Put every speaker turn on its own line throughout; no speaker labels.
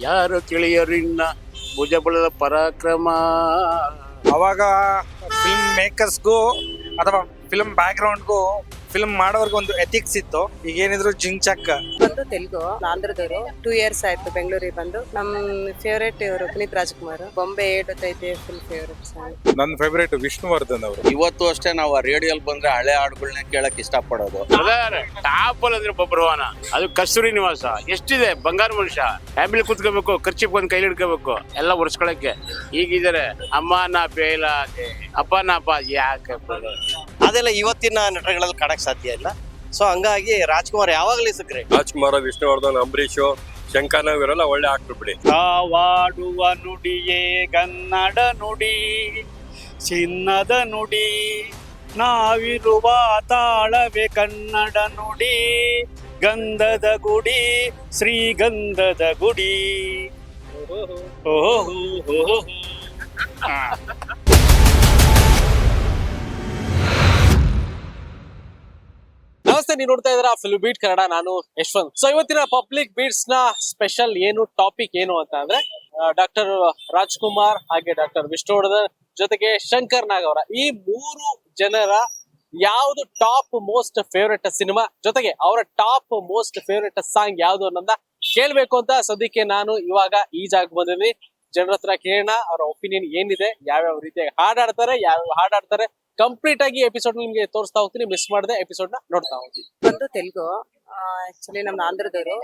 ಯಾರು ತಿಳಿಯರಿನ್ನ ಭುಜಬಲದ ಪರಾಕ್ರಮ?
ಅವಾಗ ಫಿಲ್ಮ್ ಮೇಕರ್ಸ್ಗೂ ಅಥವಾ ಫಿಲ್ಮ್ ಬ್ಯಾಕ್ಗ್ರೌಂಡ್ಗೂ ಫಿಲ್ಮ್ ಮಾಡೋರ್ಗೂ ಒಂದು ಎಥಿಕ್ಸ್ ಇತ್ತು. ಈಗ ಏನಿದ್ರು ಚಕ್
ಬಂದು ತೆಲುಗು ಆಂಧ್ರದವರು. ಟೂ ಇಯರ್ಸ್ ಆಯ್ತು ಬೆಂಗಳೂರಿಗೆ ಬಂದು. ನಮ್ ಫೇವ್ರೇಟ್ ಇವರು ಪುನೀತ್ ರಾಜ್ಕುಮಾರ್. ಬೊಂಬೆ ಏಟ್ ಫುಲ್ ಫೇವ್ರೇಟ್ ಸಾಂಗ್
ನನ್ನ ಫೇವರೇಟ್ ವಿಷ್ಣುವರ್ಧನ್ ಅವರು.
ಇವತ್ತು ಅಷ್ಟೇ ನಾವು ರೇಡಿಯೋಲ್ ಬಂದ್ರೆ ಹಳೆ ಹಾಡುಗಳನ್ನ ಕೇಳಕ್ ಇಷ್ಟಪಡೋದು.
ಟಾಪ್ ಅಂದ್ರೆ ಬಬ್ರವಾನ ಅದು ಕಸ್ತೂರಿ ನಿವಾಸ. ಎಷ್ಟಿದೆ? ಬಂಗಾರ ಮನುಷ್ಯ. ಫ್ಯಾಮಿಲಿ ಕುತ್ಕೋಬೇಕು ಖರ್ಚಿ ಬಂದು ಕೈಲಿ ಹಿಡ್ಕೋಬೇಕು. ಎಲ್ಲ ಒರೆಸ್ಕೊಳಕ್ಕೆ ಈಗಿದ್ದಾರೆ ಅಮ್ಮ ನಾ ಬೇಲ ಅಪ್ಪ ನಾ ಅಪ್ಪ. ಯಾಕೆ
ಅದೆಲ್ಲ ಇವತ್ತಿನ ನಟಗಳಲ್ಲಿ ಕಾಣಕ್ ಸಾಧ್ಯ ಇಲ್ಲ. ಸೊ ಹಂಗಾಗಿ ರಾಜ್ಕುಮಾರ್ ಯಾವಾಗಲೂ ಸಿಕ್ರೆ
ರಾಜ್ಕುಮಾರ ವಿಷ್ಣುವರ್ಧನ್ ಅಂಬರೀಶ್ ಶಂಕರ್ ಇವರೆಲ್ಲ ಒಳ್ಳೆ ಆಕ್ಟರ್ ಬಿಡಿ.
ತಾವಾಡುವ ನುಡಿಯೇ ಕನ್ನಡ ನುಡಿ ಚಿನ್ನದ ನುಡಿ ನಾವಿರುವ ತಾಳವೇ ಕನ್ನಡ ನುಡಿ ಗಂಧದ ಗುಡಿ ಶ್ರೀಗಂಧದ ಗುಡಿ. ಓಹೋ
ನಮಸ್ತೆ ನೀವು ನೋಡ್ತಾ ಇದ್ದೀರಾ? ಫಿಲ್ಮ್ ಬೀಟ್ ಕನ್ನಡ, ನಾನು ಯಶ್ವಂತ್. ಸೊ ಇವತ್ತಿನ ಪಬ್ಲಿಕ್ ಬೀಟ್ಸ್ನ ಸ್ಪೆಷಲ್ ಏನು ಟಾಪಿಕ್ ಏನು ಅಂತ ಅಂದ್ರೆ ಡಾಕ್ಟರ್ ರಾಜ್ಕುಮಾರ್ ಹಾಗೆ ಡಾಕ್ಟರ್ ವಿಷ್ಣುವರ್ಧನ್ ಜೊತೆಗೆ ಶಂಕರ್ ನಾಗ್ ಅವರ. ಈ ಮೂರು ಜನರ ಯಾವುದು ಟಾಪ್ ಮೋಸ್ಟ್ ಫೇವ್ರೆಟ್ ಸಿನಿಮಾ ಜೊತೆಗೆ ಅವರ ಟಾಪ್ ಮೋಸ್ಟ್ ಫೇವ್ರೆಟ್ ಸಾಂಗ್ ಯಾವ್ದು ಅನ್ನೋದನ್ನ ಕೇಳ್ಬೇಕು ಅಂತ ಸದ್ಯಕ್ಕೆ ನಾನು ಇವಾಗ ಈ ಜಾಗ ಬಂದಿದ್ದೀನಿ. ಜನರ ಹತ್ರ ಕೇಳೋಣ, ಅವರ ಒಪಿನಿಯನ್ ಏನಿದೆ, ಯಾವ್ಯಾವ ರೀತಿಯಾಗಿ ಹಾಡಾಡ್ತಾರೆ, ಯಾವ್ಯಾವ ಹಾಡಾಡ್ತಾರೆ ಕಂಪ್ಲೀಟ್ ಆಗಿ ಎಪಿಸೋಡ್ ನಿಮ್ಗೆ ತೋರಿಸ್ತಾ ಹೋಗ್ತೀನಿ ಮಿಸ್ ಮಾಡದೆ ಎಪಿಸೋಡ್ನ ನೋಡ್ತಾ ಹೋಗ್ತೀನಿ.
ಬಂದು ತೆಲುಗು ಆಕ್ಚುಲಿ ನಮ್ದು ಆಂಧ್ರದವರು.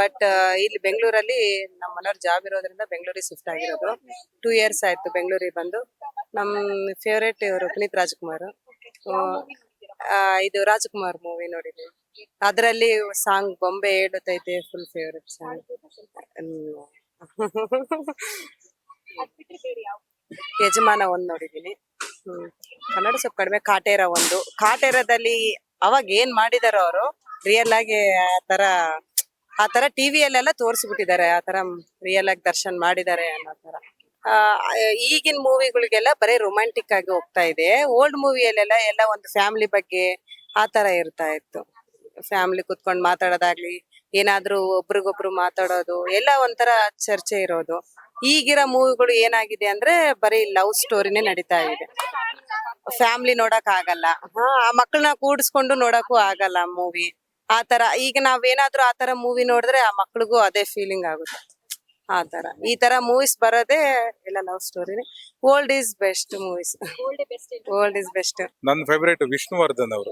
ಬಟ್ ಇಲ್ಲಿ ಬೆಂಗಳೂರಲ್ಲಿ ನಮ್ಮ ಮನೆಯವ್ರ ಜಾಬ್ ಇರೋದ್ರಿಂದ ಬೆಂಗಳೂರಿಗೆ ಶಿಫ್ಟ್ ಆಗಿರೋದು. ಟೂ ಇಯರ್ಸ್ ಆಯ್ತು ಬೆಂಗಳೂರಿಗೆ ಬಂದು. ನಮ್ಮ ಫೇವ್ರೇಟ್ ಇವರು ಪುನೀತ್ ರಾಜ್ಕುಮಾರ್. ಇದು ರಾಜ್ಕುಮಾರ್ ಮೂವಿ ನೋಡಿದ್ವಿ. ಅದರಲ್ಲಿ ಸಾಂಗ್ ಬೊಂಬೆ ಹೇಳುತ್ತೈತೆ ಫುಲ್ ಫೇವ್ರೇಟ್ ಸಾಂಗ್ ಯಜಮಾನ ಒಂದ್ ನೋಡಿದೀನಿ. ಹ್ಮ್. ಕನ್ನಡ ಸ್ವಲ್ಪ ಕಡಿಮೆ. ಕಾಟೇರ ಒಂದು. ಕಾಟೇರದಲ್ಲಿ ಅವಾಗ ಏನ್ ಮಾಡಿದಾರೋ ಅವರು ರಿಯಲ್ ಆಗಿ ಆ ತರ ಆ ತರ ಟಿವಿಯಲ್ಲೆಲ್ಲ ತೋರಿಸ್ಬಿಟ್ಟಿದ್ದಾರೆ. ಆ ತರ ರಿಯಲ್ ಆಗಿ ದರ್ಶನ್ ಮಾಡಿದ್ದಾರೆ ಅನ್ನೋ ತರ. ಈಗಿನ ಮೂವಿಗಳಿಗೆಲ್ಲ ಬರೀ ರೊಮ್ಯಾಂಟಿಕ್ ಆಗಿ ಹೋಗ್ತಾ ಇದೆ. ಓಲ್ಡ್ ಮೂವಿಯಲ್ಲೆಲ್ಲ ಎಲ್ಲ ಒಂದು ಫ್ಯಾಮಿಲಿ ಬಗ್ಗೆ ಆ ತರ ಇರ್ತಾ ಇತ್ತು. ಫ್ಯಾಮಿಲಿ ಕುತ್ಕೊಂಡು ಮಾತಾಡೋದಾಗ್ಲಿ, ಏನಾದ್ರೂ ಒಬ್ರಿಗೊಬ್ರು ಮಾತಾಡೋದು, ಎಲ್ಲ ಒಂಥರ ಚರ್ಚೆ ಇರೋದು. ಈಗಿರೋ ಮೂವಿಗಳು ಏನಾಗಿದೆ ಅಂದ್ರೆ ಬರೀ ಲವ್ ಸ್ಟೋರಿನೇ ನಡೀತಾ ಇದೆ. ಫ್ಯಾಮಿಲಿ ನೋಡಕ್ ಆಗಲ್ಲ. ಹಾ ಆ ಮಕ್ಕಳನ್ನ ಕೂಡಿಸ್ಕೊಂಡು ನೋಡಕ್ಕೂ ಆಗಲ್ಲ ಮೂವಿ. ಆ ತರ ಈಗ ನಾವೇನಾದ್ರೂ ಆ ತರ ಮೂವಿ ನೋಡಿದ್ರೆ ಆ ಮಕ್ಳಿಗೂ ಅದೇ ಫೀಲಿಂಗ್ ಆಗುತ್ತೆ. ಆ ತರ ಈ ತರ ಮೂವೀಸ್ ಬರೋದೇ ಎಲ್ಲ love ಸ್ಟೋರಿನೇ. Old is best movies. Old is best
ನನ್ನ ಫೇವರೇಟ್ ವಿಷ್ಣುವರ್ಧನ್ ಅವರು.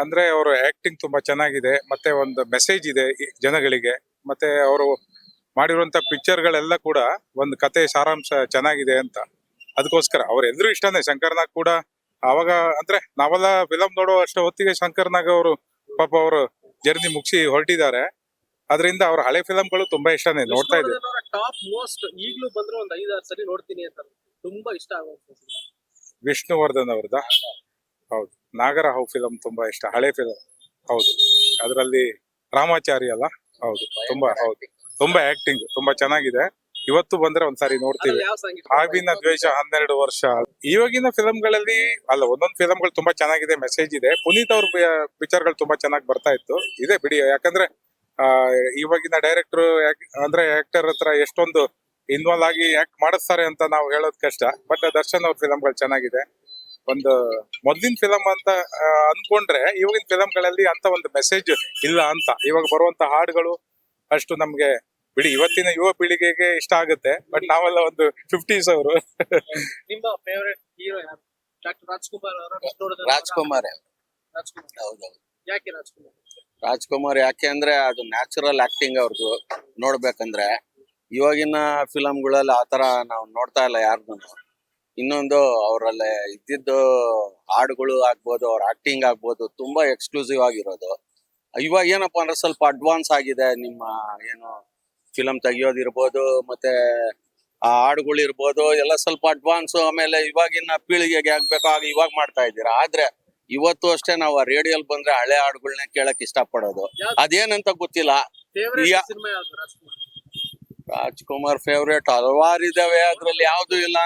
ಅಂದ್ರೆ ಅವರು ಆಕ್ಟಿಂಗ್ ತುಂಬಾ ಚೆನ್ನಾಗಿದೆ. ಮತ್ತೆ ಒಂದು ಮೆಸೇಜ್ ಇದೆ ಜನಗಳಿಗೆ. ಮತ್ತೆ ಅವರು ಮಾಡಿರುವಂತ ಪಿಕ್ಚರ್ಗಳೆಲ್ಲ ಕೂಡ ಒಂದು ಕತೆ ಸಾರಾಂಶ ಚೆನ್ನಾಗಿದೆ ಅಂತ. ಅದಕ್ಕೋಸ್ಕರ ಅವರೆಲ್ಲರೂ ಇಷ್ಟನೇ. ಶಂಕರ್ನಾಗ್ ಕೂಡ ಅವಾಗ ಅಂದ್ರೆ ನಾವೆಲ್ಲ ಫಿಲಂ ನೋಡೋ ಅಷ್ಟು ಹೊತ್ತಿಗೆ ಶಂಕರ್ನಾಗ್ ಅವರು ಪಾಪ ಅವರು ಜರ್ನಿ ಮುಗಿಸಿ ಹೊರಟಿದ್ದಾರೆ. ಅದರಿಂದ ಅವ್ರ ಹಳೆ ಫಿಲಂಗಳು ತುಂಬಾ ಇಷ್ಟನೇ ನೋಡ್ತಾ ಇದ್ದೀವಿ.
ಟಾಪ್ ಮೋಸ್ಟ್ ಈಗಲೂ ಬಂದ್ರೆ ಒಂದ್ ಐದಾರು ಸರಿ ನೋಡ್ತೀನಿ ಅಂತ ತುಂಬಾ ಇಷ್ಟ ಆಗುತ್ತೆ
ವಿಷ್ಣುವರ್ಧನ್ ಅವ್ರದ ಹೌದು. ನಾಗರಹಾವ್ ಫಿಲಂ ತುಂಬಾ ಇಷ್ಟ. ಹಳೆ ಫಿಲಂ. ಹೌದು. ಅದರಲ್ಲಿ ರಾಮಾಚಾರಿ ಅಲ್ಲ? ಹೌದು. ತುಂಬಾ ಹೌದು. ತುಂಬಾ ಆಕ್ಟಿಂಗ್ ತುಂಬಾ ಚೆನ್ನಾಗಿದೆ. ಇವತ್ತು ಬಂದ್ರೆ ಒಂದ್ಸಾರಿ ನೋಡ್ತೀವಿ. ಆಗಿನ ದ್ವೇಷ ಹನ್ನೆರಡು ವರ್ಷ. ಇವಾಗಿನ ಫಿಲಂಗಳಲ್ಲಿ ಅಲ್ಲ ಒಂದೊಂದು ಫಿಲಂಗಳು ತುಂಬಾ ಚೆನ್ನಾಗಿದೆ ಮೆಸೇಜ್ ಇದೆ. ಪುನೀತ್ ಅವ್ರ ಪಿಕ್ಚರ್ಗಳು ತುಂಬಾ ಚೆನ್ನಾಗಿ ಬರ್ತಾ ಇತ್ತು. ಇದೆ ಬಿಡಿ ಯಾಕಂದ್ರೆ ಆ, ಇವಾಗಿನ ಡೈರೆಕ್ಟರ್ ಅಂದ್ರೆ ಆಕ್ಟರ್ ಹತ್ರ ಎಷ್ಟೊಂದು ಇನ್ವಾಲ್ವ್ ಆಗಿ ಆಕ್ಟ್ ಮಾಡಿಸ್ತಾರೆ ಅಂತ ನಾವು ಹೇಳೋದ್ ಕಷ್ಟ. ಬಟ್ ದರ್ಶನ್ ಅವ್ರ ಫಿಲಂಗಳು ಚೆನ್ನಾಗಿದೆ. ಒಂದು ಮೊದ್ಲಿನ ಫಿಲಂ ಅಂತ ಅನ್ಕೊಂಡ್ರೆ ಇವಾಗಿನ ಫಿಲಂಗಳಲ್ಲಿ ಅಂತ ಒಂದು ಮೆಸೇಜ್ ಇಲ್ಲ ಅಂತ. ಇವಾಗ ಬರುವಂತ ಹಾಡುಗಳು ಅಷ್ಟು ನಮ್ಗೆ ಬಿಡಿ ಇವತ್ತಿನ ಯುವ ಪೀಳಿಗೆಗೆ ಇಷ್ಟ ಆಗುತ್ತೆ ಬಟ್ ನಾವೆಲ್ಲ ಒಂದು ಫಿಫ್ಟೀಸ್ ಅವರು.
ನಿಮ್ಮ ಫೇವರೇಟ್ ಹೀರೋ ಯಾರು? ಡಾಕ್ಟರ್ ರಾಜ್ಕುಮಾರ್ ಅವರ ವಿಷ್ಣುವರ್ಧನ್
ರಾಜ್ಕುಮಾರ್.
ರಾಜ್ಕುಮಾರ್.
ಹೌದೌದು.
ಯಾಕೆ ರಾಜ್ಕುಮಾರ್?
ರಾಜ್ಕುಮಾರ್ ಯಾಕೆ ಅಂದ್ರೆ ಅದು ನ್ಯಾಚುರಲ್ ಆಕ್ಟಿಂಗ್ ಅವ್ರದ್ದು ನೋಡ್ಬೇಕಂದ್ರೆ ಇವಾಗಿನ ಫಿಲಮ್ಗಳಲ್ಲಿ ಆ ತರ ನಾವು ನೋಡ್ತಾ ಇಲ್ಲ ಯಾರ್ದು ಇನ್ನೊಂದು ಅವರಲ್ಲಿ ಇದ್ದಿದ್ದು ಹಾಡುಗಳು ಆಗ್ಬೋದು ಅವ್ರ ಆಕ್ಟಿಂಗ್ ಆಗ್ಬೋದು ತುಂಬಾ ಎಕ್ಸ್ಕ್ಲೂಸಿವ್ ಆಗಿರೋದು. ಇವಾಗ ಏನಪ್ಪಾ ಅಂದ್ರೆ ಸ್ವಲ್ಪ ಅಡ್ವಾನ್ಸ್ ಆಗಿದೆ. ನಿಮ್ಮ ಏನು ಫಿಲಂ ತೆಗಿಯೋದಿರ್ಬೋದು ಮತ್ತೆ ಆ ಹಾಡುಗಳು ಇರ್ಬೋದು ಎಲ್ಲ ಸ್ವಲ್ಪ ಅಡ್ವಾನ್ಸ್ ಆಮೇಲೆ ಇವಾಗಿನ ಪೀಳಿಗೆಗೆ ಆಗ್ಬೇಕು ಆಗ ಇವಾಗ ಮಾಡ್ತಾ ಇದ್ದೀರಾ? ಆದ್ರೆ ಇವತ್ತು ಅಷ್ಟೇ ನಾವು ರೇಡಿಯೋಲ್ ಬಂದ್ರೆ ಹಳೆ ಹಾಡುಗಳನ್ನ ಕೇಳಕ್ ಇಷ್ಟಪಡೋದು. ಅದೇನಂತ ಗೊತ್ತಿಲ್ಲ
ಫೇವರೇಟ್
ಯಾ-
ಸಿನಿಮಾ ಯಾವ್ದು ರಾಜ್ಕುಮಾರ್
ಫೇವ್ರೇಟ್ ಹಲವಾರು ಇದಾವೆ ಅದ್ರಲ್ಲಿ ಯಾವ್ದು ಇಲ್ಲ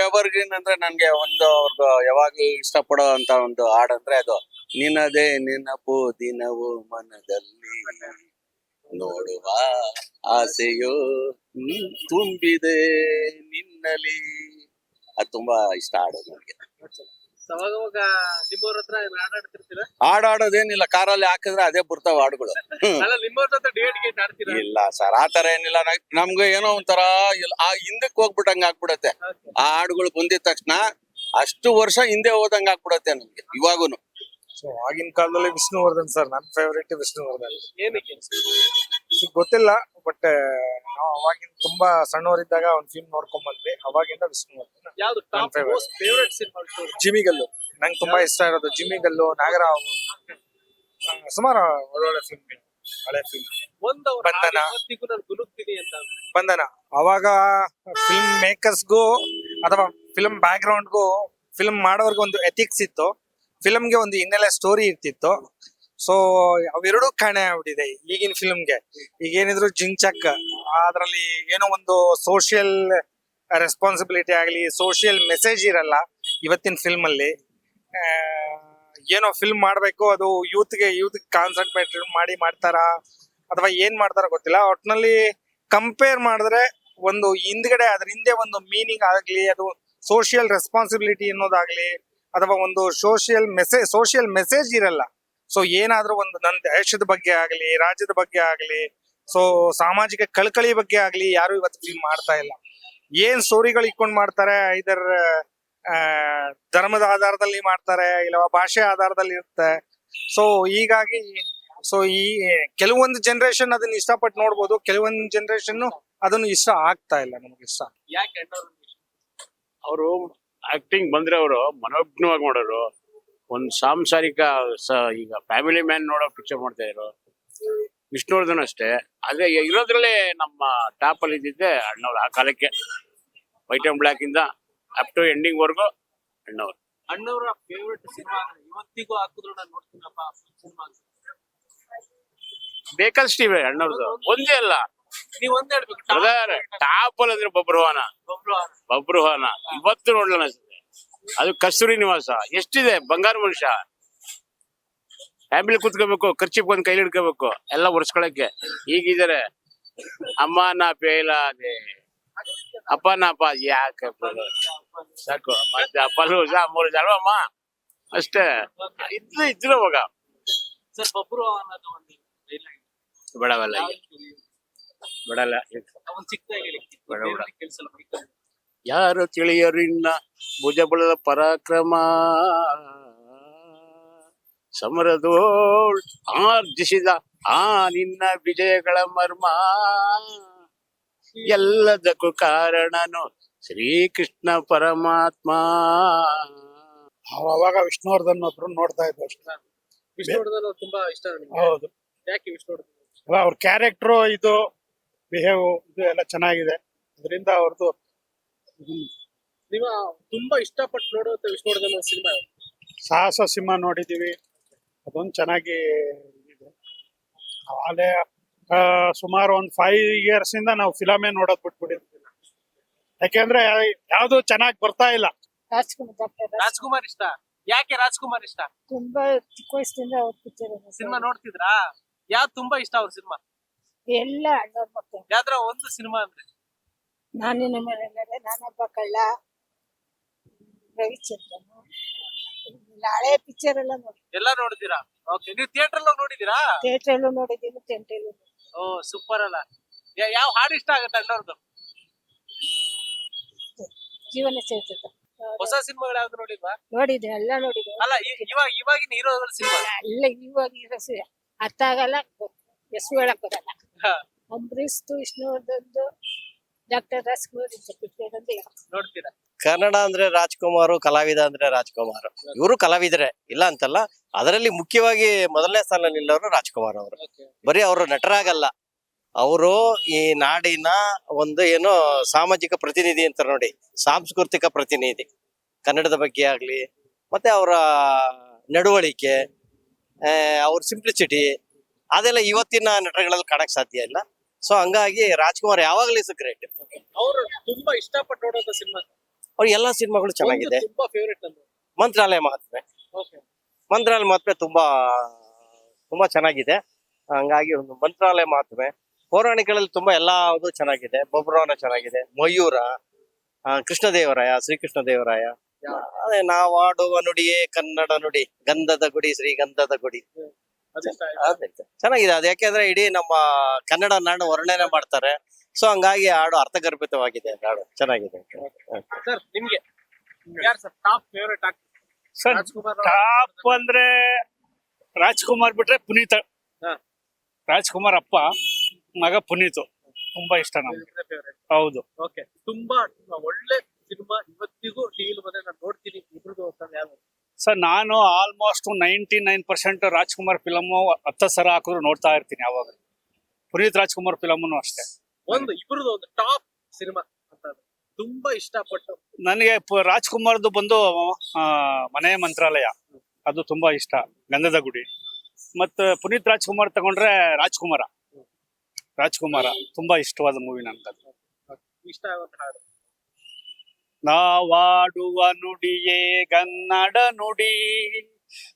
ಎವರ್ಗ್ರೀನ್ ಅಂದ್ರೆ ನನ್ಗೆ ಒಂದು ಅವ್ರದ್ದು ಯಾವಾಗ್ಲೂ ಇಷ್ಟಪಡೋ ಅಂತ ಒಂದು ಹಾಡಂದ್ರೆ ಅದು ನಿನ್ನದೇ ನೆನಪು ದಿನವು ಮನದಲ್ಲಿ ನೋಡುವ ಆಸೆಯು ತುಂಬಿದೆ ನಿನ್ನಲಿ ಅದು ತುಂಬಾ ಇಷ್ಟ ಆಡೋದು ನನಗೆ. ಹಾಡಾಡೋದೇನಿಲ್ಲ ಕಾರಲ್ಲಿ ಹಾಕಿದ್ರೆ ಅದೇ ಬರ್ತಾವ ಹಾಡುಗಳು. ಹ್ಮ್.
ಅಲ್ಲ ನಿಮ್ಮವ್ರ ಹತ್ರ ಡೇಟ್ ಗೇಟ್ ಆಡ್ತೀರಾ
ಇಲ್ಲ ಸರ್ ಆತರ ಏನಿಲ್ಲ. ನಮ್ಗೆ ಏನೋ ಒಂಥರ ಆ ಹಿಂದಕ್ಕೆ ಹೋಗ್ಬಿಟ್ಟಂಗ ಆಗ್ಬಿಡತ್ತೆ. ಆ ಹಾಡುಗಳು ಬಂದಿದ ತಕ್ಷಣ ಅಷ್ಟು ವರ್ಷ ಹಿಂದೆ ಹೋದಂಗ ಆಗ್ಬಿಡತ್ತೆ ನಮ್ಗೆ ಇವಾಗೂನು.
ಸೊ ಆಗಿನ ಕಾಲದಲ್ಲಿ ವಿಷ್ಣುವರ್ಧನ್ ಸರ್ ನನ್ನ ಫೇವರೇಟ್ ವಿಷ್ಣುವರ್ಧನ್.
ಏನಕ್ಕೆ?
ಗೊತ್ತಿಲ್ಲ ಬಟ್ ನಾವು ಅವಾಗಿನ ತುಂಬಾ ಸಣ್ಣವರಿದ್ದಾಗ ಒಂದ್ ಫಿಲ್ಮ್ ನೋಡ್ಕೊಂಡ್ ಬಂದ್ವಿ ಅವಾಗಿಂದ ವಿಷ್ಣುವರ್ಧನ್
ಯಾವ್ದು ಟಾಪ್
ನನ್ನ favorite.
Most favourite cinema
Jimmigallu ನಂಗೆ ತುಂಬಾ ಇಷ್ಟ ಇರೋದು ಜಿಮಿಗಲ್ಲು ನಾಗರಾವ್. ಸುಮಾರು ಒಳ್ಳೊಳ್ಳೆ ಫಿಲ್ಮ್ ಹಳೆ ಫಿಲ್ಮ್
ಒಂದ್ ಅವ್ರ
ಬಂಧನ.
ಇವತ್ತಿಗೂ ನಾನು ಗುನುಗ್ತೀನಿ ಅಂತ
ಬಂಧನ. ಅವಾಗ ಫಿಲ್ಮ್ ಮೇಕರ್ಸ್ಗೂ ಅಥವಾ ಫಿಲ್ಮ್ ಬ್ಯಾಕ್ ಗ್ರೌಂಡ್ಗೂ ಫಿಲ್ಮ್ ಮಾಡೋರ್ಗೂ ಒಂದು ಎಥಿಕ್ಸ್ ಇತ್ತು. ಫಿಲ್ಮ್ಗೆ ಒಂದು ಹಿನ್ನೆಲೆ ಸ್ಟೋರಿ ಇರ್ತಿತ್ತು. ಸೊ ಅವೆರಡು ಕಾಣೆ ಆಗ್ಬಿಟ್ಟಿದೆ ಈಗಿನ ಫಿಲ್ಮ್ಗೆ ಈಗ ಏನಿದ್ರು ಜಿಂಚಕ್ ಅದ್ರಲ್ಲಿ ಏನೋ ಒಂದು ಸೋಷಿಯಲ್ ರೆಸ್ಪಾನ್ಸಿಬಿಲಿಟಿ ಆಗಲಿ ಸೋಷಿಯಲ್ ಮೆಸೇಜ್ ಇರಲ್ಲ ಇವತ್ತಿನ ಫಿಲ್ಮ್ ಅಲ್ಲಿ ಏನೋ ಫಿಲ್ಮ್ ಮಾಡಬೇಕು, ಅದು ಯೂತ್ಗೆ ಯೂತ್ ಕಾನ್ಸಂಟ್ರೇಟ್ ಮಾಡಿ ಮಾಡ್ತಾರ, ಅಥವಾ ಏನ್ ಮಾಡ್ತಾರ ಗೊತ್ತಿಲ್ಲ. ಒಟ್ನಲ್ಲಿ ಕಂಪೇರ್ ಮಾಡಿದ್ರೆ ಒಂದು ಹಿಂದ್ಗಡೆ, ಅದ್ರ ಹಿಂದೆ ಒಂದು ಮೀನಿಂಗ್ ಆಗ್ಲಿ, ಅದು ಸೋಷಿಯಲ್ ರೆಸ್ಪಾನ್ಸಿಬಿಲಿಟಿ ಅನ್ನೋದಾಗ್ಲಿ, ಅಥವಾ ಒಂದು ಸೋಷಿಯಲ್ ಮೆಸೇಜ್ ಸೋಷಿಯಲ್ ಮೆಸೇಜ್ ಇರಲ್ಲ. ಸೊ ಏನಾದ್ರೂ ಒಂದು ನನ್ನ ದೇಶದ ಬಗ್ಗೆ ಆಗಲಿ, ರಾಜ್ಯದ ಬಗ್ಗೆ ಆಗಲಿ ಸೊ ಸಾಮಾಜಿಕ ಕಳಕಳಿ ಬಗ್ಗೆ ಆಗಲಿ ಯಾರು ಇವತ್ತು ಫಿಲ್ಮ್ ಮಾಡ್ತಾ ಇಲ್ಲ. ಏನ್ ಸ್ಟೋರಿಗಳು ಇಕ್ಕೊಂಡ್ ಮಾಡ್ತಾರೆ, ಇದರ ಧರ್ಮದ ಆಧಾರದಲ್ಲಿ ಮಾಡ್ತಾರೆ ಇಲ್ಲ ಭಾಷೆ ಆಧಾರದಲ್ಲಿ ಇರುತ್ತೆ. ಸೊ ಹೀಗಾಗಿ ಸೊ ಈ ಕೆಲವೊಂದು ಜನರೇಷನ್ ಅದನ್ನ ಇಷ್ಟಪಟ್ಟು ನೋಡ್ಬೋದು, ಕೆಲವೊಂದು ಜನರೇಷನ್ ಅದನ್ನು ಇಷ್ಟ ಆಗ್ತಾ ಇಲ್ಲ, ನಮ್ಗೆ ಇಷ್ಟ.
ಯಾಕೆ
ಅವರು ಆಕ್ಟಿಂಗ್ ಬಂದ್ರೆ ಅವರು ಮನೋಜ್ಞವಾಗಿ ಮಾಡೋರು. ಒಂದು ಸಾಂಸಾರಿಕ ಸ- ಈಗ ಫ್ಯಾಮಿಲಿ ಮ್ಯಾನ್ ನೋಡೋ ಪಿಕ್ಚರ್ ಮಾಡ್ತಾ ಇದ್ರು ವಿಷ್ಣುವರ್ಧನ್ ಅಷ್ಟೇ. ಆದ್ರೆ ಇರೋದ್ರಲ್ಲೇ ನಮ್ಮ ಟಾಪ್ ಅಲ್ಲಿ ಇದ್ದಿದ್ದೆ ಅಣ್ಣವ್ರು. ಆ ಕಾಲಕ್ಕೆ ವೈಟ್ ಅಂಡ್ ಬ್ಲಾಕ್ ಇಂದ ಅಪ್ ಟು ಎಂಡಿಂಗ್ ವರ್ಗು ಅಣ್ಣವ್ರು.
ಅಣ್ಣವರ ಫೇವ್ರೆಟ್ ಸಿನಿಮಾ ಇವತ್ತಿಗೂ ಹಾಕಿದ್ರು ನಾನು ನೋಡ್ತೀನಪ್ಪ ಸಿನಿಮಾ.
ಬೇಕಷ್ಟಿವೆ ಅಣ್ಣವ್ರದ್ದು. ಒಂದೇ ಅಲ್ಲ.
ನೀವ್ ಒಂದ್ ಹೇಳ್ಬೇಕು.
ಟಾಪ್ ಅಲ್ಲಿ ಅಂದ್ರೆ ಬಬ್ರುವಾನ ಬಬ್ರುವಾನ ಇವತ್ತು ನೋಡ್ಲಣ ಅದು ಕಸ್ತೂರಿ ನಿವಾಸ. ಎಷ್ಟಿದೆ? ಬಂಗಾರ ಮನುಷ್ಯ. ಫ್ಯಾಮಿಲಿ ಕುತ್ಕೋಬೇಕು ಖರ್ಚಿಗೆ ಬಂದ್ ಕೈಲಿ ಹಿಡ್ಕೋಬೇಕು ಎಲ್ಲ ಒರ್ಸ್ಕೊಳಕ್ಕೆ. ಈಗಿದ್ದಾರೆ ಅಮ್ಮ ನಾ ಪೇಲ ಅದೇ. ಅಪ್ಪ ನಾ ಅಪ್ಪ ಯಾಕೆ? ಸಾಕು. ಮತ್ತೆ ಅಪ್ಪಲು ಸಹ ಮೂರು ಜನ ಅಮ್ಮ? ಅಷ್ಟೇ. ಇದ್ರೆ ಇದ್ರು ಅವಾಗ. ಬೇಡವಲ್ಲ ಬೇಡಲ್ಲ ಬೇಡ. ಯಾರು ತಿಳಿಯರಿನ್ನ ಭುಜಬಲದ ಪರಾಕ್ರಮ? ಸಮರದೋಳ್ ಆರ್ಜಿಸಿದ ಆ ನಿನ್ನ ವಿಜಯಗಳ ಮರ್ಮ. ಎಲ್ಲದಕ್ಕೂ ಕಾರಣನು ಶ್ರೀಕೃಷ್ಣ ಪರಮಾತ್ಮ.
ಅವಾಗ ವಿಷ್ಣುವರ್ಧನ್ ಒಬ್ರು ನೋಡ್ತಾ ಇದ್ವಿ ಅಷ್ಟೇ.
ವಿಷ್ಣುವರ್ಧನ್ ಅವ್ರು ತುಂಬಾ ಇಷ್ಟ ನನಗೆ
ಹೌದು.
ಯಾಕೆ ವಿಷ್ಣುವರ್ಧನ್
ಅಲ್ಲ ಅವ್ರ ಕ್ಯಾರೆಕ್ಟ್ರು ಇದು ಬಿಹೇವ್ ಇದು ಎಲ್ಲ ಚೆನ್ನಾಗಿದೆ. ಅದರಿಂದ ಅವ್ರದ್ದು
ನೀವು ತುಂಬಾ ಇಷ್ಟಪಟ್ಟು ನೋಡುವಂತ ವಿಷ್ಣುವರ್ಧನ್ ಸಿನಿಮಾ.
ಸಾಹಸ ಸಿಂಹ ನೋಡಿದೀವಿ. ಅದೊಂದು ಚೆನ್ನಾಗಿ ಇದೆ. ಅಲ್ಲೇ ಆ, ಸುಮಾರು ಒಂದು ಫೈವ್ ಇಯರ್ಸ್ ಇಂದ ನಾವು ಫಿಲಮೇ ನೋಡೋದ್ ಬಿಟ್ಬಿಟ್ಟಿದ್ವಿ. ಯಾಕೆಂದ್ರೆ ಯಾವ್ದು ಚೆನ್ನಾಗಿ ಬರ್ತಾ ಇಲ್ಲ.
ರಾಜ್ಕುಮಾರ್
ಇಷ್ಟ? ಯಾಕೆ ರಾಜ್ಕುಮಾರ್ ಇಷ್ಟ?
ತುಂಬಾ ಚಿಕ್ಕ ವಯಸ್ಸಿಂದ ಅವ್ರ ಪಿಕ್ಚರ್
ಸಿನಿಮಾ ನೋಡ್ತಿದ್ರಾ? ಯಾವ್ದು ತುಂಬಾ ಇಷ್ಟ ಅವ್ರ ಸಿನಿಮಾ?
ಎಲ್ಲ
ಯಾವ್ದ್ರ ಒಂದು ಸಿನಿಮಾ ಅಂದ್ರೆ.
ನಾನಿನ ಮೇಲೆ ನಾನೊಬ್ಬ ಕಳ್ಳ ರವಿಚಂದ್ರನ್. ಹಳೆ ಪಿಕ್ಚರ್ ಎಲ್ಲ ನೋಡಿ.
ಎಲ್ಲ ನೋಡಿದೀರಾ ಓಕೆ ನೀವು ಥಿಯೇಟರ್ ಅಲ್ಲಿ ನೋಡಿದೀರಾ
ಥಿಯೇಟರ್ ನೋಡಿದ್ದೀನಿ ಟೆಂಟಲ್ಲೂ
ಓ ಸೂಪರ್ ಅಲ್ಲ. ಯಾ- ಯಾವ ಹಾಡು ಇಷ್ಟ ಆಗುತ್ತೆ ಅಣ್ಣವ್ರದ್ದು
ಜೀವನ ಚೈತನ್ಯ
ಹೊಸ ಸಿನಿಮಾಗಳು ಯಾವ್ದು ನೋಡಿಲ್ವಾ?
ನೋಡಿದ್ದೆ ಎಲ್ಲ ನೋಡಿದ್ದೆ
ಅಲ್ಲ ಇವಾಗ ಇವಾಗಿನ ಹೀರೋಗಳ ಸಿನಿಮಾ?
ಎಲ್ಲ ಇವಾಗ ಇರೋ ಅರ್ಥ ಆಗಲ್ಲ ಎಸ್ ಹೇಳಕ್ ಬರಲ್ಲ. ಅಂಬರೀಷ್ದು ವಿಷ್ಣುವರ್ಧನ್ದು ಡಾಕ್ಟರ್ ರಾಜ್ಕುಮಾರ್
ನೋಡ್ತೀರಾ?
ಕನ್ನಡ ಅಂದ್ರೆ ರಾಜ್ಕುಮಾರ್ ಕಲಾವಿದ ಅಂದ್ರೆ ರಾಜ್ಕುಮಾರ್. ಇವರು ಕಲಾವಿದರೇ ಇಲ್ಲ ಅಂತಲ್ಲ ಅದರಲ್ಲಿ ಮುಖ್ಯವಾಗಿ ಮೊದಲನೇ ಸ್ಥಾನ ನಿಲ್ಲೋರು ರಾಜ್ಕುಮಾರ್ ಅವರು. ಬರೀ ಅವರು ನಟರಾಗಲ್ಲ. ಅವರು ಈ ನಾಡಿನ ಒಂದು ಏನು ಸಾಮಾಜಿಕ ಪ್ರತಿನಿಧಿ ಅಂತ ನೋಡಿ ಸಾಂಸ್ಕೃತಿಕ ಪ್ರತಿನಿಧಿ. ಕನ್ನಡದ ಬಗ್ಗೆ ಆಗ್ಲಿ ಮತ್ತೆ ಅವರ ನಡವಳಿಕೆ ಆ, ಅವ್ರ ಸಿಂಪ್ಲಿಸಿಟಿ ಅದೆಲ್ಲ ಇವತ್ತಿನ ನಟಗಳಲ್ಲಿ ಕಾಣಕ್ ಸಾಧ್ಯ ಇಲ್ಲ. ಸೊ ಹಂಗಾಗಿ ರಾಜ್ಕುಮಾರ್ ಯಾವಾಗ್ಲೂ ಇಸ್ ಗ್ರೇಟ್
ಅವರು ತುಂಬಾ ಇಷ್ಟಪಟ್ಟು ನೋಡುವಂತ ಸಿನಿಮಾ.
ಅವ್ರ ಎಲ್ಲಾ ಸಿನಿಮಾಗಳು ಚೆನ್ನಾಗಿದೆ.
ತುಂಬಾ ಫೇವರೇಟ್ ಅಂದ್ರೆ
ಮಂತ್ರಾಲಯ ಮಹಾತ್ಮೆ ಮಂತ್ರಾಲಯ ಮಹಾತ್ಮೆ ತುಂಬಾ ತುಂಬಾ ಚೆನ್ನಾಗಿದೆ. ಹಂಗಾಗಿ ಒಂದು ಮಂತ್ರಾಲಯ ಮಾತುವೆ ಪೌರಾಣಿಕಗಳಲ್ಲಿ ತುಂಬಾ ಎಲ್ಲಾವುದು ಚೆನ್ನಾಗಿದೆ. ಬೊಬ್ರವನ ಚೆನ್ನಾಗಿದೆ. ಮಯೂರ ಕೃಷ್ಣದೇವರಾಯ ಶ್ರೀಕೃಷ್ಣ ದೇವರಾಯ ಅದೇ ನಾವಾಡುವ ನುಡಿಯೇ ಕನ್ನಡ ನುಡಿ. ಗಂಧದ ಗುಡಿ ಶ್ರೀಗಂಧದ ಗುಡಿ.
ಅದಿಷ್ಟ ಆಯ್ತು.
ಅದೇ ಚೆನ್ನಾಗಿದೆ. ಅದು ಯಾಕೆಂದ್ರೆ ಇಡೀ ನಮ್ಮ ಕನ್ನಡ ನಾಡು ವರ್ಣನೆ ಮಾಡ್ತಾರೆ. ಸೊ ಹಂಗಾಗಿ ಹಾಡು ಅರ್ಥಗರ್ಭಿತವಾಗಿದೆ ಹಾಡು ಚೆನ್ನಾಗಿದೆ
ಸರ್ ನಿಮ್ಗೆ ಯಾರು sir top favourite actor
sir
Rajkumar
top ಅಂದ್ರೆ ರಾಜ್ಕುಮಾರ್ ಬಿಟ್ರೆ ಪುನೀತ್.
ಹಾ.
ರಾಜ್ಕುಮಾರ್ ಅಪ್ಪ ಮಗ ಪುನೀತ್. ತುಂಬಾ ಇಷ್ಟ ನಮ್ಗೆ.
ಫೇವರೇಟ್
ಹೌದು.
ಓಕೆ ತುಂಬಾ ಒಳ್ಳೆ ಸಿನಿಮಾ ಇವತ್ತಿಗೂ ಟಿವಿ ಬಂದ್ರೆ ನಾನು ನೋಡ್ತೀನಿ. ಇಬ್ರದ್ದು ಅಂತ ಯಾವ್ದು
ಸರ್ ನಾನು almost ninety nine percent Rajkumar film ಹತ್ತ ಸರ ಹಾಕಿದ್ರು ನೋಡ್ತಾ ಇರ್ತೀನಿ ಯಾವಾಗ. ಪುನೀತ್ ರಾಜ್ಕುಮಾರ್ ಫಿಲಮ್ನು ಅಷ್ಟೇ.
ಒಂದು ಇಬ್ಬರದು ಒಂದು ಟಾಪ್ ಸಿನಿಮಾ ಅಂತ. ತುಂಬಾ ಇಷ್ಟಪಟ್ಟು.
ನನಗೆ ರಾಜ್ಕುಮಾರ್ದು ಬಂದು ಮನೆ ಮಂತ್ರಾಲಯ. ಅದು ತುಂಬಾ ಇಷ್ಟ ಗಂಧದ ಗುಡಿ. ಮತ್ತೆ ಪುನೀತ್ ರಾಜ್ಕುಮಾರ್ ತಗೊಂಡ್ರೆ ರಾಜ್ಕುಮಾರ. ರಾಜ್ಕುಮಾರ ತುಂಬಾ ಇಷ್ಟವಾದ ಮೂವಿ ನನ್ಗೆ
ಇಷ್ಟ
ನಾವಾಡುವ ನುಡಿಯೇ ಕನ್ನಡ ನುಡಿ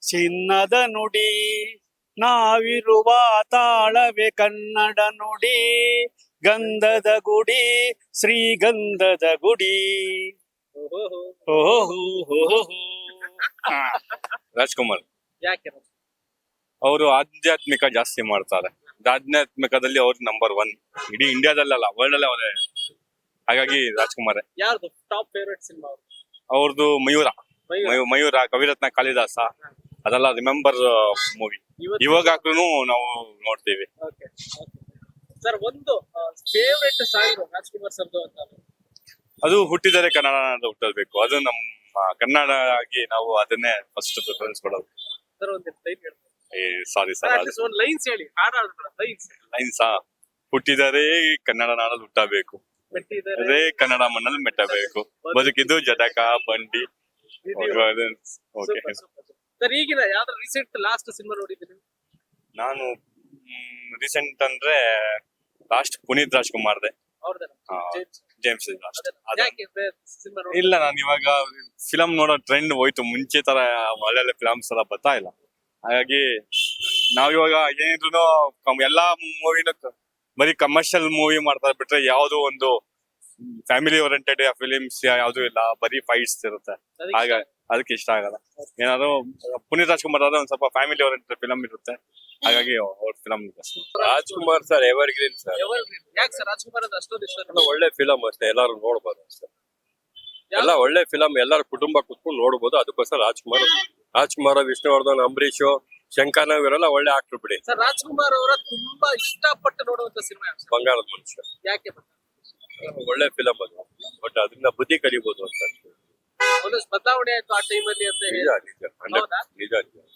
ಚಿನ್ನದ ನುಡಿ. ನಾವಿರುವ ತಾಳವೇ ಕನ್ನಡ ನುಡಿ ಗಂಧದ ಗುಡಿ ಶ್ರೀಗಂಧದ ಗುಡಿ.
ಓಹೋ
ಓಹೋ.
ರಾಜ್ಕುಮಾರ್.
ಯಾಕೆ?
ಅವರು ಆಧ್ಯಾತ್ಮಿಕ ಜಾಸ್ತಿ ಮಾಡ್ತಾರೆ. ಆಧ್ಯಾತ್ಮಿಕದಲ್ಲಿ ಅವ್ರು ನಂಬರ್ ಒನ್ ಇಡೀ ಇಂಡಿಯಾದಲ್ಲಲ್ಲ ವರ್ಲ್ಡ್ ಅಲ್ಲೇ ಅವರೇ. ಹಾಗಾಗಿ ರಾಜ್ಕುಮಾರ್.
ಯಾರ್ದು ಟಾಪ್ ಫೇವರೇಟ್ ಸಿನಿಮಾ
ಅವ್ರದ್ದು ಮಯೂರ.
ಮಯೂರ.
ಮಯೂ- ಮಯೂರ ಕವಿರತ್ನ ಕಾಳಿದಾಸ. ಅದೆಲ್ಲ ರಿಮೆಂಬರ್ ಮೂವಿ
ಇವತ್ತು
ಇವಾಗ ಹಾಕ್ರು ನಾವು ನೋಡ್ತೀವಿ.
ಓಕೆ ಸರ್ ಒಂದು ಫೇವರೇಟ್ ಸಾಂಗ್ ರಾಜ್ಕುಮಾರ್ ಸರ್ದು ಅಂತ
ಅದು ಹುಟ್ಟಿದರೆ ಕನ್ನಡ ಅಂತ ಹುಟ್ಟಬೇಕು. ಅದು ನಮ್ಮ ಕನ್ನಡ ಆಗಿ ನಾವು ಅದನ್ನೇ ಫಸ್ಟ್ ಪ್ರಿಫರೆನ್ಸ್ ಕೊಡೋದು.
ಸರ್ ಒಂದು ಲೈನ್ ಹೇಳಿ
sorry
sir
sir
at least ಒಂದು ಲೈನ್ಸ್ ಹೇಳಿ. ಹಾಡಾಡ್ಬೇಡ ಲೈನ್ಸ್
ಲೈನ್ಸಾ ಹುಟ್ಟಿದರೆ ಕನ್ನಡ ನಾಡಲ್ಲಿ ಹುಟ್ಟಬೇಕು. ಅದೇ ಕನ್ನಡ ಮಣ್ಣಲ್ಲಿ ಮೆಟ್ಟಬೇಕು. ಬದುಕಿದ್ದು ಜಟಕ ಬಂಡಿ. ಓಕೆ
ಸರ್ ಈಗಿನ ಯಾವ್ದು ರೀಸೆಂಟ್ ಲಾಸ್ಟ್ ಸಿನಿಮಾ ನೋಡಿದ್ದೀನಿ
ನಾನು ರೀಸೆಂಟ್ ಅಂದ್ರೆ ಲಾಸ್ಟ್ ಪುನೀತ್ ರಾಜ್ಕುಮಾರ್ದೆ.
ಜೇಮ್ಸ್
ಇಲ್ಲ ನಾನು ಇವಾಗ ಫಿಲಂ ನೋಡೋ ಟ್ರೆಂಡ್ ಹೋಯ್ತು. ಮುಂಚೆ ತರ ಒಳ್ಳೊಳ್ಳೆ ಫಿಲಮ್ಸ್ ಎಲ್ಲ ಬರ್ತಾ ಇಲ್ಲ. ಹಾಗಾಗಿ ನಾವಿವಾಗ ಏನಿದ್ರು ಎಲ್ಲಾ ಮೂವಿನ ಬರೀ ಕಮರ್ಷಿಯಲ್ ಮೂವಿ ಮಾಡ್ತಾರೆ ಬಿಟ್ರೆ ಯಾವ್ದು ಒಂದು ಫ್ಯಾಮಿಲಿ ಓರಿಯೆಂಟೆಡ್ ಫಿಲಿಮ್ಸ್ ಯಾವ್ದು ಇಲ್ಲ ಬರೀ ಫೈಟ್ಸ್ ಇರುತ್ತೆ. ಹಾಗ ಅದಕ್ಕೆ ಇಷ್ಟ ಆಗಲ್ಲ. ಏನಾದ್ರು ಪುನೀತ್ ರಾಜ್ಕುಮಾರ್ ಆದ್ರೆ ಒಂದ್ ಸ್ವಲ್ಪ ಫ್ಯಾಮಿಲಿ ಓರಿಯೆಂಟೆಡ್ ಫಿಲಂ ಇರುತ್ತೆ. ಹಾಗಾಗಿ ಅವ್ರ film Rajkumar sir evergreen sir? ಒಳ್ಳೆ ಫಿಲಮ್ ಅಷ್ಟೇ ಎಲ್ಲಾರು ನೋಡ್ಬೋದು ಅಷ್ಟೇ. ಎಲ್ಲ ಒಳ್ಳೆ ಫಿಲಮ್ ಎಲ್ಲರ ಕುಟುಂಬ ಕುತ್ಕೊಂಡು ನೋಡ್ಬೋದು ಅದಕ್ಕೋಸ್ಕರ ರಾಜ್ಕುಮಾರ್ ರಾಜ್ಕುಮಾರ್ ವಿಷ್ಣುವರ್ಧನ್ ಅಂಬರೀಶ್ ಶಂಕರ್ನ ಇವರೆಲ್ಲ ಒಳ್ಳೆ ಆಕ್ಟರ್ ಬಿಡಿ.
ಸರ್ ರಾಜ್ಕುಮಾರ್ ಅವರ ತುಂಬಾ ಇಷ್ಟಪಟ್ಟು ನೋಡುವಂತ ಸಿನಿಮಾ
ಬಂಗಾರದ ಮನುಷ್ಯ.
ಯಾಕೆ
ಒಳ್ಳೆ ಫಿಲಂ ಅದು. ಬಟ್ ಅದರಿಂದ ಬುದ್ಧಿ ಕಲಿಬಹುದು ಅಂತ.
ಒಂದಷ್ಟು ಬದಲಾವಣೆ ಆಯ್ತು ಆ ಟೈಮಲ್ಲಿ ಅಂತ ಹೇಳಿ.
ನಿಜ ನಿಜ.
ಹೌದಾ?
ನಿಜ ನಿಜ.